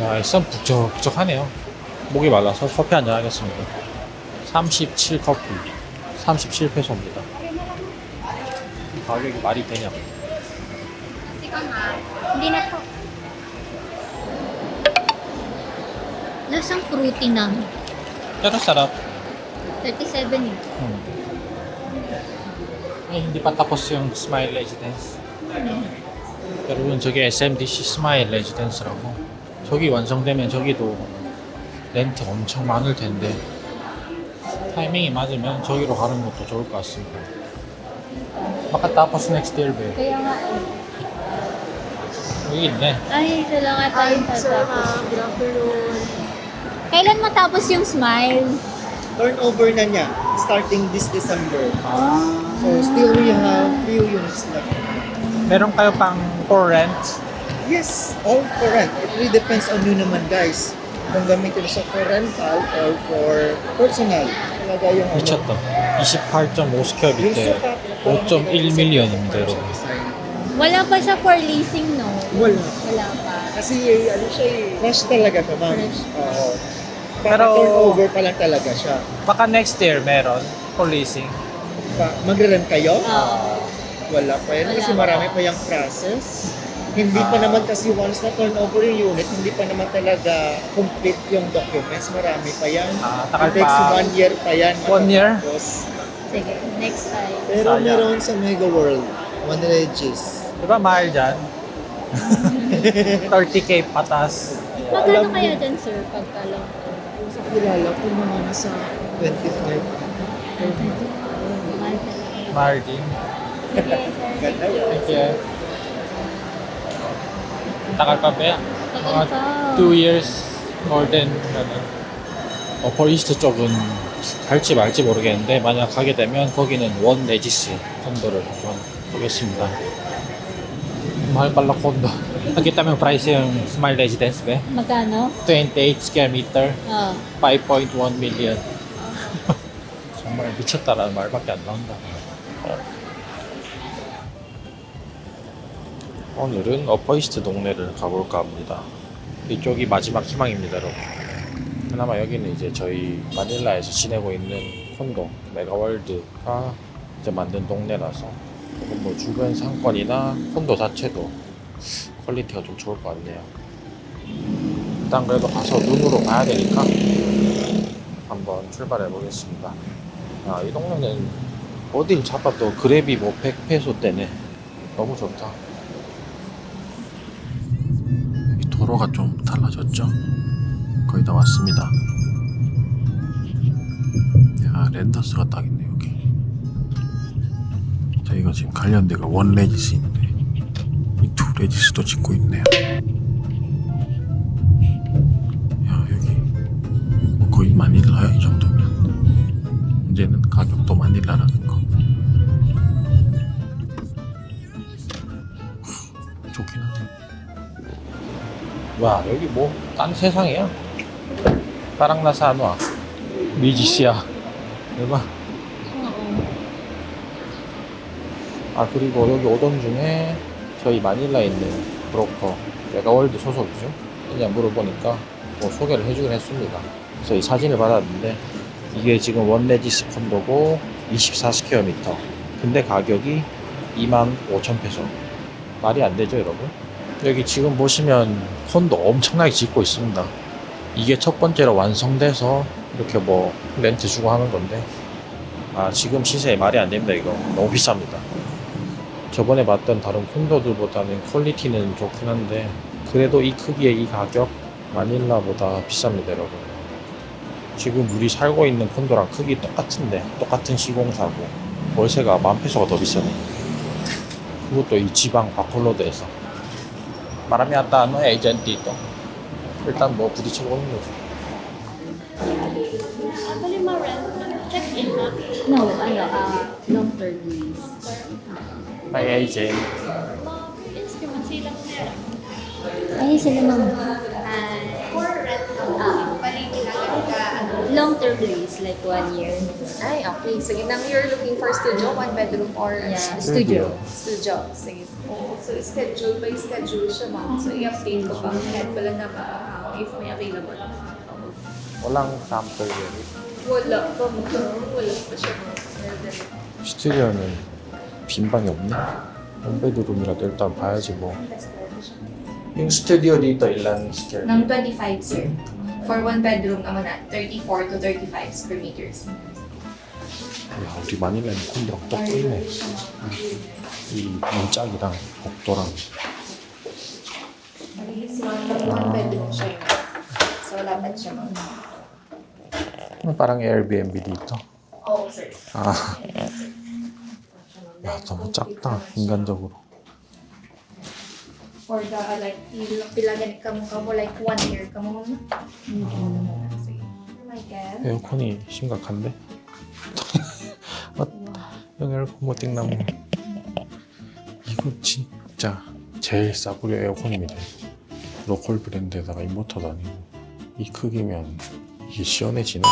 야, 일단 북적북적하네요. 목이 말라서 커피 한잔 하겠습니다. 37 커피. 37페소입니다. 가격이 말이 되냐? Ikaw nga. Hindi na po. Lasang fruity na. Pero sarap. 37 eh. Hmm. Eh, hindi pa tapos yung Smile Residence. pero yun 저기 SMDC 스마일 레지던스라고 저기 완성되면 저기도 렌트 엄청 많을 텐데 타이밍이 맞으면 저기로 가는 것도 좋을 것 같습니다. makatapos next year ba? Kaya nga eh. 여기 있네. Ay, ito lang ata yung tatapos. Kailan matapos yung smile? Turnover na niya starting this December. Ah. So still we have few units left. Meron kayo pang for rent? Yes, all for rent. It really depends on you naman guys. Kung gamitin siya for rental or for personal. Talaga yung ano. 미쳤다. 28.5 스퀘어 Yung 밑에 sukat. 5.1 million입니다, 여러분. Wala pa siya for leasing, no? Wala. Wala pa. Kasi ano siya eh. Fresh talaga siya, ma'am. Fresh. Oo. Pero- Pero turnover pa lang talaga siya. Baka next year meron for leasing. Pa, magre-rent kayo? Oo. Wala pa yan kasi Wala. marami pa yung process. Hindi pa Ah. naman kasi once na turn over yung unit, hindi pa naman talaga complete yung documents. Marami pa yan. Ah, takal It takes pa. one year pa yan. One year? matatapos. Sige, next time. Pero Sayang. meron sa Mega World, One Regis. Di ba mahal dyan? 30k patas. Magkano Alam kaya dyan, sir, pagka long Sa kilala ko mga nasa 25. Mahal talaga. Mahal din. Sige, sir. Ganda yun. Thank you. Pa ba? Mga pa. 2 years more than ganun. 어퍼이스트 쪽은 갈지 말지 모르겠는데 만약 가게 되면 거기는 원 레지스 콘도를 한번 보겠습니다. mahal pala condo. Nakita mo yung price yung Smile Residence ba? Magkano? 28 square meter, Oo. 5.1 million. 정말 미쳤다라는 말밖에 안 나온다. 오늘은 어퍼이스트 동네를 가볼까 합니다. 이쪽이 마지막 희망입니다, 여러분. 그나마 여기는 이제 저희 마닐라에서 지내고 있는 콘도 메가월드가 이제 만든 동네라서 조금 뭐 주변 상권이나 콘도 자체도 퀄리티가 좀 좋을 것 같네요. 일단 그래도 가서 눈으로 봐야 되니까 한번 출발해 보겠습니다. 아, 이 동네는 어딜 잡아도 그래비 뭐 100페소 때네. 너무 좋다. 도로가 좀 달라졌죠? 거의 다 왔습니다. 야, 랜더스가 딱 있네, 여기. 저희가 지금 관련 데가 원 레지스인데, 이 두 레지스도 짓고 있네요. 야, 여기 뭐 거의 마닐라야, 이 정도면. 문제는 가격도 마닐라라는 와, 여기 뭐, 딴 세상이야. ah, BGC야. diba? Oo. 아, 그리고 여기 오던 중에 저희 마닐라에 있는 브로커, 메가월드 소속이죠? 그냥 물어보니까 뭐 소개를 해주긴 했습니다. 그래서 이 사진을 받았는데 이게 지금 원레지스 콘도고 24스퀘어미터. 근데 가격이 2만 5천 페소. 말이 안 되죠, 여러분? 여기 지금 보시면 콘도 엄청나게 짓고 있습니다. 이게 첫 번째로 완성돼서 이렇게 뭐 렌트 주고 하는 건데. 아 지금 시세에 말이 안 됩니다 이거. 너무 비쌉니다. 저번에 봤던 다른 콘도들보다는 퀄리티는 좋긴 한데 그래도 이 크기에 이 가격 마닐라보다 비쌉니다 여러분. 지금 우리 살고 있는 콘도랑 크기 똑같은데 똑같은 시공사고. 월세가 만 페소가 더 비싸네. 그것도 이 지방 바콜로드에서 Marami ata ano, agent dito. Ito ang buo, pwede siya ko nyo. Actually, ma-rent. Check-in na. No, ano, uh, long-term lease. May agent. Ma, instruments sila ko Ay, sila mama. long-term lease, like one year. Ay, okay. Sige, nang you're looking for studio, one bedroom or Yeah, Studio. studio. studio. Sige. Oo. So, schedule by schedule siya, ma'am. So, i-update ko pa. Head pala na ba? if may available. Walang sample yun. Wala pa mo. Wala pa siya. 스튜디오는 빈 방이 없네. 원베드룸이라도 일단 봐야지 뭐. yung studio dito ilan square? Ng 25, sir. For one bedroom naman na, 34 to 35 square meters. 야, 우리 마닐라는 콘도랑 똑같네. 이 문짝이랑 복도랑 This one, one bedroom siya yun. So, lapad siya mga. 어, parang Airbnb dito. Oo, sir. 아, 야, 너무 작다 인간적으로. For the, uh, like, ganit ka mo ka mo, like, one year ka mo. Sige. Oh my God. 에어컨이 심각한데? 어, 여기 에어컨 뭐 띵나무 이거 진짜 제일 싸구려 에어컨입니다 로컬 브랜드에다가 인버터도 아니고 이 크기면 이게 시원해지네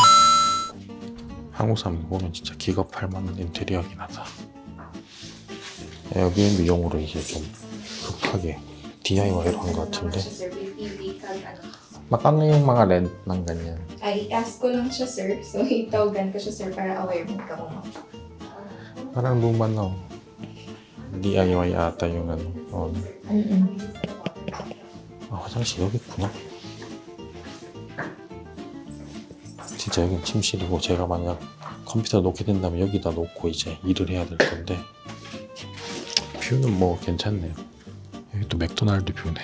한국 사람들 보면 진짜 기겁할 만한 인테리어긴 하다 에어비앤비용으로 이게 좀 급하게 DIY로 한 것 같은데 sir, TV, kag, ano. magkano yung mga rent ng ganyan? Ay, ask ko lang siya, sir. So, itawagan ko siya, sir, para aware mo ka mo. parang luma na oh. DIY ata yung ano 어. 아, 화장실 여기 있구나. 진짜 여긴 침실이고 제가 만약 컴퓨터 놓게 된다면 여기다 놓고 이제 일을 해야 될 건데 뷰는 뭐 괜찮네요. 여기 또 맥도날드 뷰네.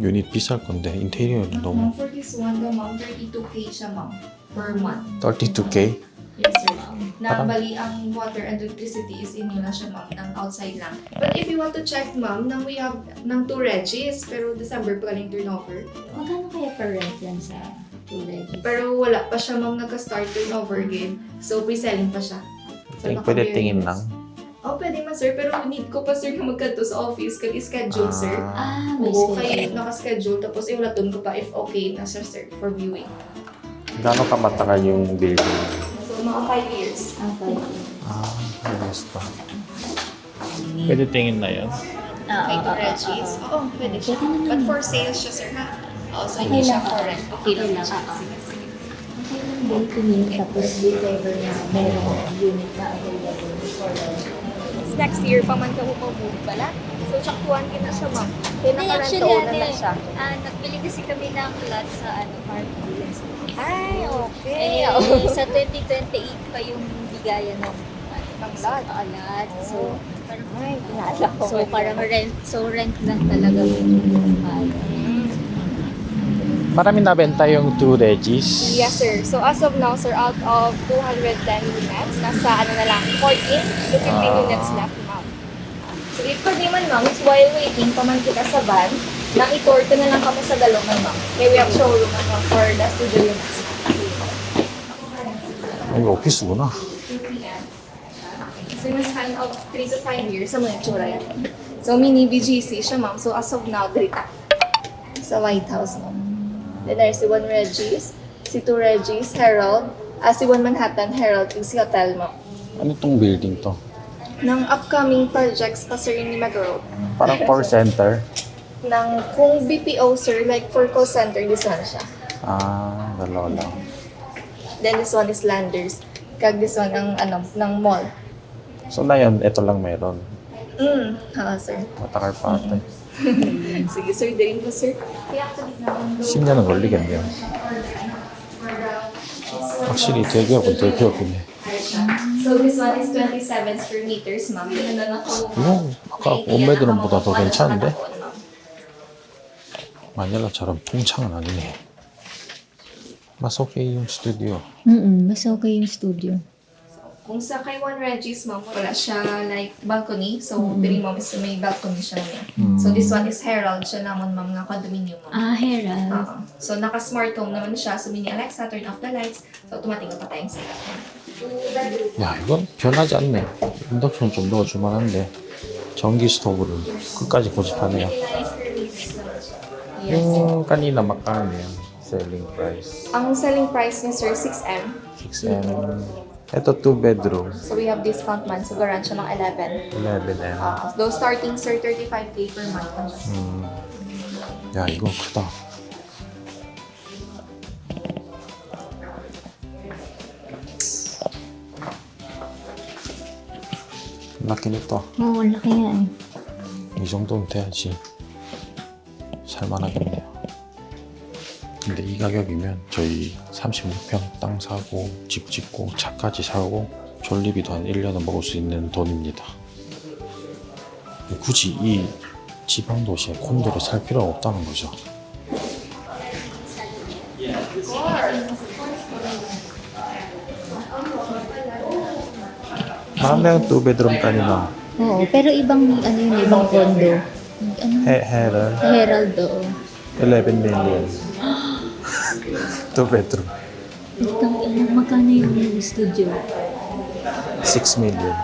유닛 비쌀 건데 인테리어는 너무 Ma'am, for this one, the ma'am, 32K siya, ma'am, per month. 32k? Yes, sir. Na Parang- bali, ang water and electricity is inyo na siya, ma'am, ng outside lang. But if you want to check, ma'am, nang we have ng two regis, pero December pa galing turnover. Magkano kaya per rent yan sa two legends? Pero wala pa siya, ma'am, nagka-start turnover again. So, pre-selling pa siya. So, Ting, naka- pwede tingin lang. Oh, pwede man, sir. Pero need ko pa, sir, na magkanto sa office. Kag schedule, sir. 아, Ah, may Oo, schedule. kaya naka-schedule. Tapos, iulaton ko pa if okay na siya, sir, for viewing. gaano ka matagal yung building? So, mga 5 years. Ah, five. Ah, ayos pa. Pwede tingin na yun? Ah, Kay ah, ah, Regis. Oo, pwede siya. Pwede naman. But for sales siya, sir, ha? Oo, so Okay hindi siya lang. for rent. Okay lang. siya. Ah, ah. Sige, sige. Okay lang din tumingin tapos if ever na merong unit na available for rent. Next year pa man ka move pala. So, tsaktuan ka na siya, ma'am. Kaya actually, na na siya. ah, nagbili kasi kami ng lot sa ano, Harvey. Ay, okay. Eh, sa 2028 pa yung bigayan ng ano, Ng lot. ah, lot. So, parang, Ay, ko. so parang rent, so rent lang talaga yung bahay. Maraming nabenta yung 2 Regis? Yes, sir. So, as of now, sir, out of 210 units, nasa ano na lang, 14 to 15 Ah. units left, ma'am. So, if pwede man, ma'am, is while waiting, paman kita sa van, na i-tour na lang kami sa Dalungan, ma'am. May we have showroom, ano, for the studio units. Ay, okay, suna. So, in a span of 3 to 5 years, sa mga itsura yan. So, mini BGC siya, ma'am. So, as of now, dirita. Sa White House, ma'am. Then, there's si One Regis, si Two Regis, Herald, ah, si One Manhattan, Herald, yung si Hotel, ma'am. Ano tong building to? ng upcoming projects pa sir ni Magro. Parang core center. Ng kung BPO sir, like for call center, this one siya. Ah, dalawa lang. Then this one is Landers. Kag this one ang ano, ng mall. So na yun, ito lang meron. Mm, ha sir. Matagal pa ate. Sige sir, din po sir. I-activate naman. 10년은 걸리겠네요. 확실히 대기업은 대기업이네. So this one is 27 square meters, ma'am. Yun na lang ako. 이거 아까 원베드룸보다 더 괜찮은데? 마닐라처럼 통창은 아니네. Mas okay yung studio. Mm mas okay yung studio. Kung sa kay One Regis, ma'am, wala siya like balcony. So, diri ma'am is may balcony siya niya. So this one is Herald siya naman, ma'am, na condominium, ma'am. Ah, Herald. Oo. So, naka-smart home naman siya. So, mini Alexa, turn off the lights. So, automatic na patay yung setup. 야 이건 변하지 않네. 인덕션 좀 넣어줄만 한데 전기 스토브를 끝까지 고집하네요. yung kanina magkano yan? Selling price. Ang selling price niya, sir, 6M. 6M. Ito, two bedroom. So we have discount month. So garansya ng 11. 11 eh. Uh, those starting sir, 35k per month. lang siya. 음. 야, 이거 크다. 낫긴 했다. 어, 올라가야 해. 이 정도면 돼야지. 살만하겠네요. 근데 이 가격이면 저희 36평 땅 사고 집 짓고 차까지 사고 졸리비도 한 1년은 먹을 수 있는 돈입니다. 굳이 이 지방 도시에 콘도를 살 필요가 없다는 거죠. Parang two bedroom kanina. Oo, pero ibang, ano yun, ibang condo. Ano? He Herald. Herald, oo. 11 million. Two bedroom. Itang ina, magkano yung studio? 6 million.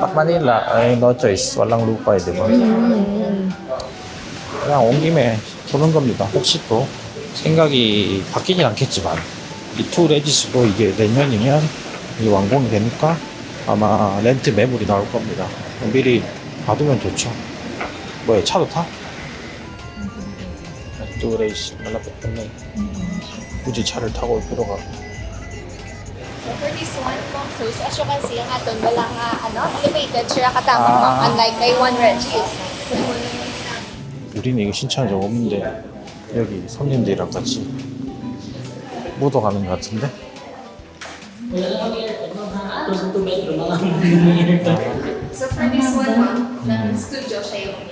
Pag Manila, ay no choice. Eh, di ba? Mm. 그냥 온 김에 보는 겁니다. 혹시 또 생각이 바뀌진 않겠지만 이투 레지스도 이게 내년이면 이 완공이 되니까 아마 렌트 매물이 나올 겁니다. 미리 봐두면 좋죠. 뭐야 차도 타? 투 레이스 연락도 때문에 굳이 차를 타고 올 필요가 So for this one, ma'am, so as you can see, ang aton wala nga, ano, elevated siya katama, Ah. ma'am, unlike kay One Reggie. 우리는 이거 신청한 적 없는데 여기 손님들이랑 같이 묻어가는 것 같은데 So for this one, ma'am, ng studio siya yung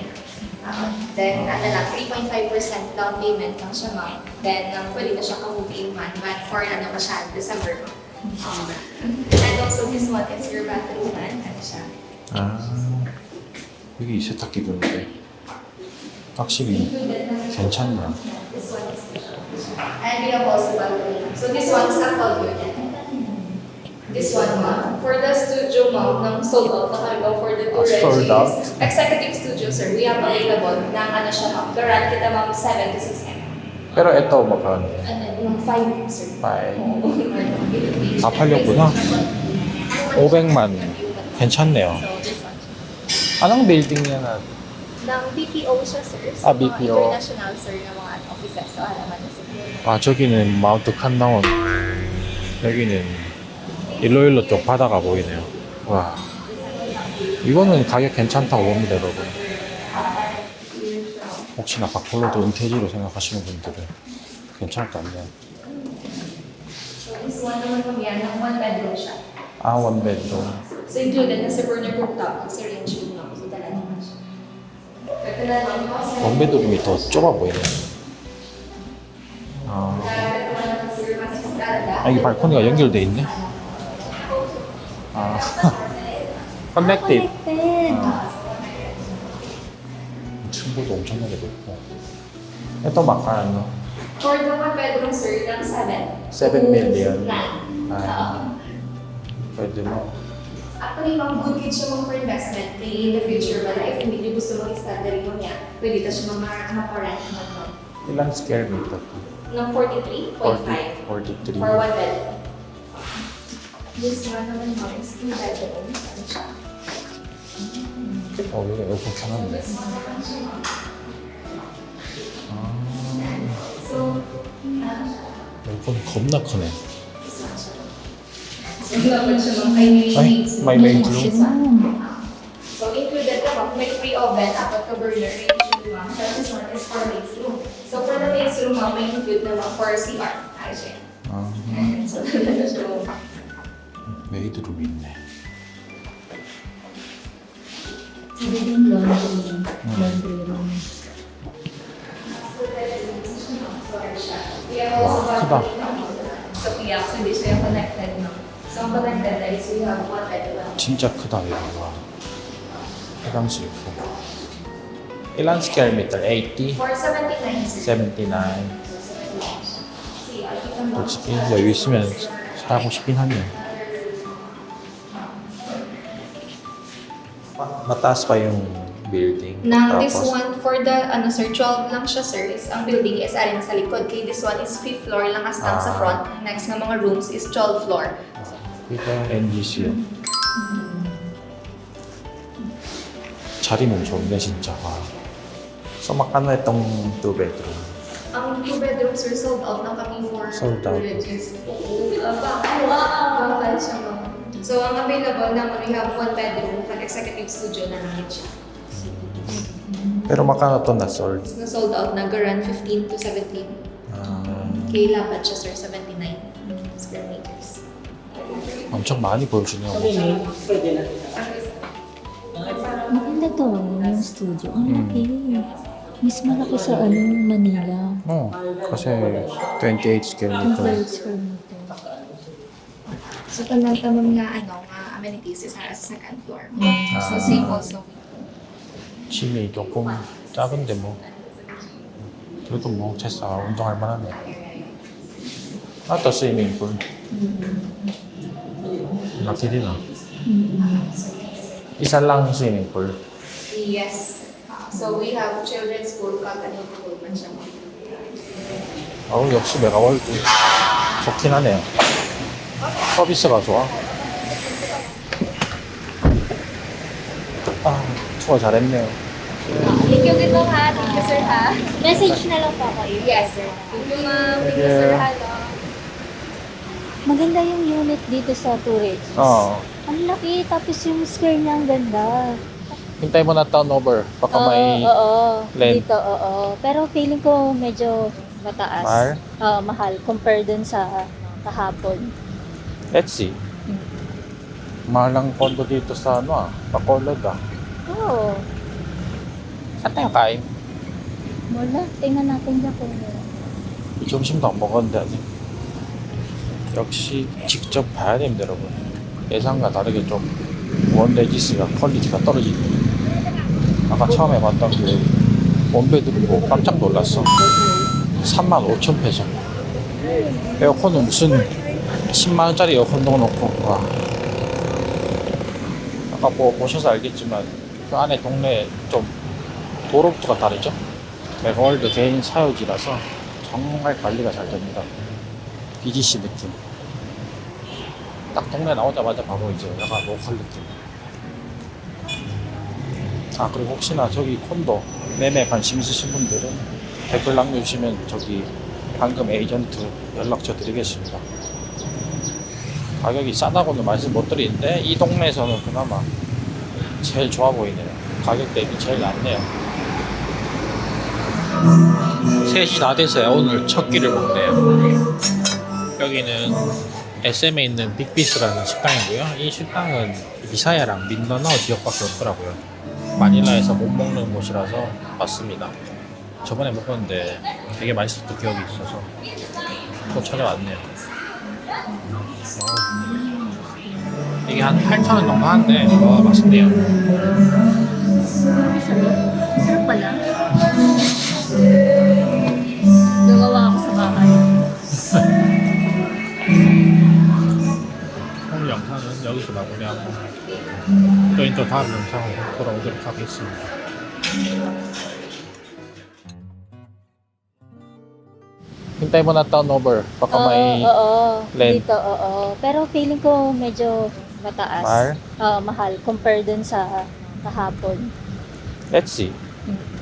niya. Um, then, ano lang, 3.5% down payment lang siya, ma'am. Then, um, pwede na siya ka-move in man, but for ano pa siya, December, ma'am. Um, and also, this one is your bathroom man. Ano siya? 아 여기 세탁기 들는데 확실히 괜찮네요 This one is And we have also balcony. So this one is sample view niya. This one, ma'am. For the studio, ma'am, ng sold out na kami for the two Ah, sold regis. out? Executive studio, sir. We have available ng ano siya, ma'am. Garant kita, ma'am, 7 to 6 m. pero ito magkano Ano, yung 5 rooms, sir. 빠이 아, 다 팔렸구나 500만 괜찮네요 So, this one. anong building yan na Ng BPO siya, sir. So, Ah, mga BPO. international, sir, ng mga offices. So, alaman na siguro. 아 저기는 마운트 칸다운 여기는 일로일로 쪽 바다가 보이네요 와 이거는 가격 괜찮다고 봅니다 여러분 혹시나 박폴로도 은퇴지로 생각하시는 분들은 괜찮을 것 같네요. 아 ma'am. 원베드룸이 더 좁아 보이네요 아, 아 이게 발코니가 연결돼 있네 커넥티브 Connected. 층고도 엄청나게 높고 ito magkano? For the one bedroom, sir, ng 7. 7 million. Plan. Ah, pwede mo. Actually, ma'am, good kid siya ma'am for investment in the future. But if hindi niyo gusto mag-standard mo niya, pwede ka siya mga maparent naman ma'am. Ilang square meter to? Ng 43.5 40, 43. for one bedroom. This one naman ma'am is two bedroom. Ano siya? 어, 여기 에어컨 켜놨네. 아, ah, 에어컨 겁나 크네. this one siya. So, dapat siya ma'am kay Ay, may main room. This one. So, included na ma'am, may free oven, apat ka burner, range room ma'am. So, this one is for maid's room. So, for the maid's room ma'am, may include na ma'am for CR. Ayos yan. 아, So, talaga siya ma'am. 메이드 룸이 있네. One bedroom. 진짜 크다, 여기가. 화장실 있고. 이lan square meter? 80? For 79 sir. 79. See, I think I'm 솔직히 여유 있으면 사고 싶긴 하네 mataas pa yung building. Now, this Tapos, one, for the, ano sir, 12 lang siya sir, is ang building is arin sa likod. Kay this one is 5th floor lang hastang sa Ah. front. Next nga mga rooms is 12 floor. 이거 NGC. 자리는 좋은데 진짜. 와. So magkano itong 2 bedroom? Ang two bedrooms are sold out na kami for Sold out. villages. Wow! siya ma'am. So, ang available naman, we have one bedroom, like executive studio na namin siya. Pero makano to na sold? Na sold out na garan 15 to 17. Ah, Kay Lapat siya, sir, 79 square meters. 엄청 많이 보여주네요. Maganda to, yung studio. Ang Mm. laki. Mas malaki sa ano, Manila. 어, kasi 28 square Yung meter. square meter. So, tanang-tanong nga, ano, nga amenities is sa second floor. Ah. So, same also. 짐이 조금 작은데 뭐 그래도 뭐 체스가 운동할 만하네. 아또 스위밍풀. 나길이나. 이살랑 스위밍풀. Yes. Ah, so, we have children's pool, cotton pool man siya ma'am. 아우 역시 메가월드 좋긴 하네요. 서비스가 좋아. 아 투어 잘했네요. Thank you dito ha. Thank you, sir ha. Message na lang po ako. Yes, sir. Thank you, ma'am. Thank you, sir. Hello. Maganda yung unit dito sa Turret. 어 Ang laki, tapos yung square niya ang ganda. hintay mo na turnover baka Oo, may oo, land. dito, oo. Pero feeling ko medyo mataas. Mahal? Oo, mahal. Compare dun sa kahapon. Let's see. Mahal ang kondo dito sa ano ah, Bacolod ah. Oo. Saan tayo kain? Wala. Tingnan natin dyan kung meron. 점심도 안 먹었는데 아직. 역시 직접 봐야 됩니다, 여러분. 예상과 다르게 좀 원레지스가 퀄리티가 떨어지네. 아까 처음에 봤던 그 원베드룸 보고 깜짝 놀랐어. 3만 5천 페소. 에어컨은 무슨 10만 원짜리 에어컨 넣어놓고 와. 아까 뭐 보셔서 알겠지만 그 안에 동네 좀 도로부터가 다르죠. 메가월드 개인 사유지라서 정말 관리가 잘 됩니다. BGC 느낌. 딱 동네 나오자마자 바로 이제 약간 로컬 느낌. 아 그리고 혹시나 저기 콘도 매매 관심 있으신 분들은 댓글 남겨주시면 저기 방금 에이전트 연락처 드리겠습니다. 가격이 싸다고는 말씀 못 드리는데 이 동네에서는 그나마 제일 좋아 보이네요. 가격 대비 제일 낫네요. 3시 다 돼서요. 오늘 첫 끼를 먹네요. 여기는 SM에 있는 빅비스라는 식당이고요. 이 식당은 비사야랑 민다나오 지역밖에 없더라고요. 마닐라에서 못 먹는 곳이라서 왔습니다. 저번에 먹었는데 되게 맛있었던 기억이 있어서 또 찾아왔네요. 어. 이게 한 8,000원 정도 하는데 와 맛있네요. Ako sa bahay. 오늘 영상은 여기서 마무리하고 저희 또 다음 영상으로 돌아오도록 하겠습니다. Hintay mo na turnover. Baka Oo, may oo. land. Dito, oo. Pero feeling ko medyo mataas. Mahal? Oo, mahal. Compare dun sa kahapon. let's see. Mm.